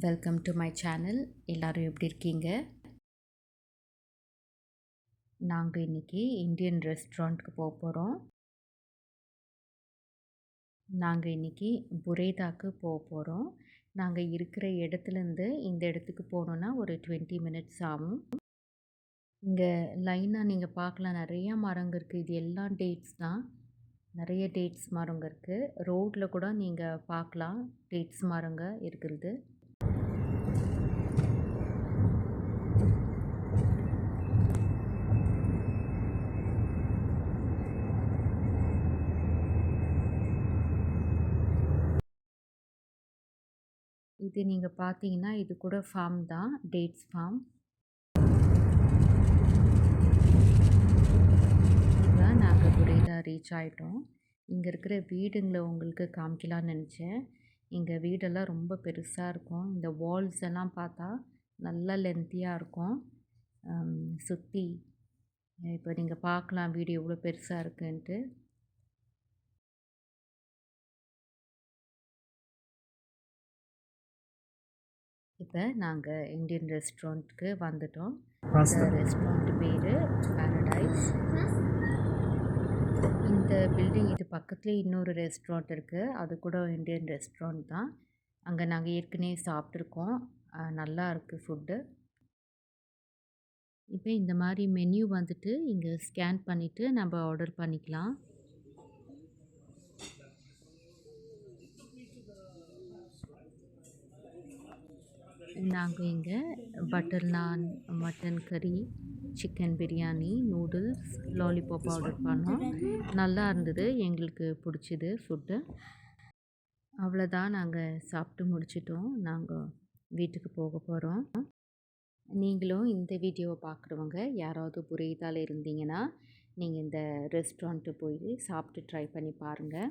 Welcome to my channel எல்லோரும் எப்படி இருக்கீங்க? நாங்கள் இன்றைக்கி இந்தியன் ரெஸ்டாரண்ட்டுக்கு போக போகிறோம் நாங்கள் இன்றைக்கி புரேதாக்கு போக போகிறோம் நாங்கள் இருக்கிற இடத்துலேருந்து இந்த இடத்துக்கு போகணுன்னா ஒரு டுவெண்ட்டி மினிட்ஸ் ஆகும். இங்கே லைனாக நீங்கள் பார்க்கலாம். நிறையா மரங்க இருக்குது இது எல்லாம் டேட்ஸ் தான். நிறைய டேட்ஸ் மரங்க இருக்குது ரோட்டில் கூட நீங்கள் பார்க்கலாம். டேட்ஸ் மரங்க இருக்கிறது. இது நீங்கள் பார்த்தீங்கன்னா இது கூட ஃபார்ம் தான். டேட்ஸ் ஃபார்ம் இதுதான் நாங்கள் புரேதா ரீச் ஆகிட்டோம் இங்கே இருக்கிற வீடுங்களை உங்களுக்கு காமிக்கலான்னு நினச்சேன். இங்கே வீடெல்லாம் ரொம்ப பெருசாக இருக்கும். இந்த வால்ஸ் எல்லாம் பார்த்தா நல்லா லென்த்தியாக இருக்கும். சுற்றி இப்போ நீங்கள் பார்க்கலாம் வீடு எவ்வளோ பெருசாக இருக்குன்ட்டு. இப்போ நாங்கள் இந்தியன் ரெஸ்டாரண்ட்டுக்கு வந்துட்டோம். இந்த ரெஸ்டாரண்ட் பேர் பேரடைஸ் இந்த பில்டிங் இது பக்கத்துலேயே இன்னொரு ரெஸ்டாரண்ட் இருக்குது அது கூட இந்தியன் ரெஸ்டாரண்ட் தான். அங்கே நாங்கள் ஏற்கனவே சாப்பிட்ருக்கோம் நல்லா இருக்குது ஃபுட்டு. இப்போ இந்த மாதிரி மெனு வந்துட்டு இங்கே ஸ்கேன் பண்ணிவிட்டு நம்ம ஆர்டர் பண்ணிக்கலாம். நாங்கள் இங்கே பட்டர் நான் மட்டன் கறி chicken biryani noodles lollipop order பண்ணோம். நல்லா இருந்தது. எங்களுக்கு பிடிச்சிது ஃபுட்டு அவ்வளோதான் நாங்கள் சாப்பிட்டு முடிச்சிட்டோம். நாங்கள் வீட்டுக்கு போக போகிறோம் நீங்களும் இந்த வீடியோவை பார்க்குறவங்க யாராவது புரியுதால் இருந்தீங்கன்னா நீங்கள் இந்த ரெஸ்டாரண்ட்டு போய் சாப்பிட்டு ட்ரை பண்ணி பாருங்கள்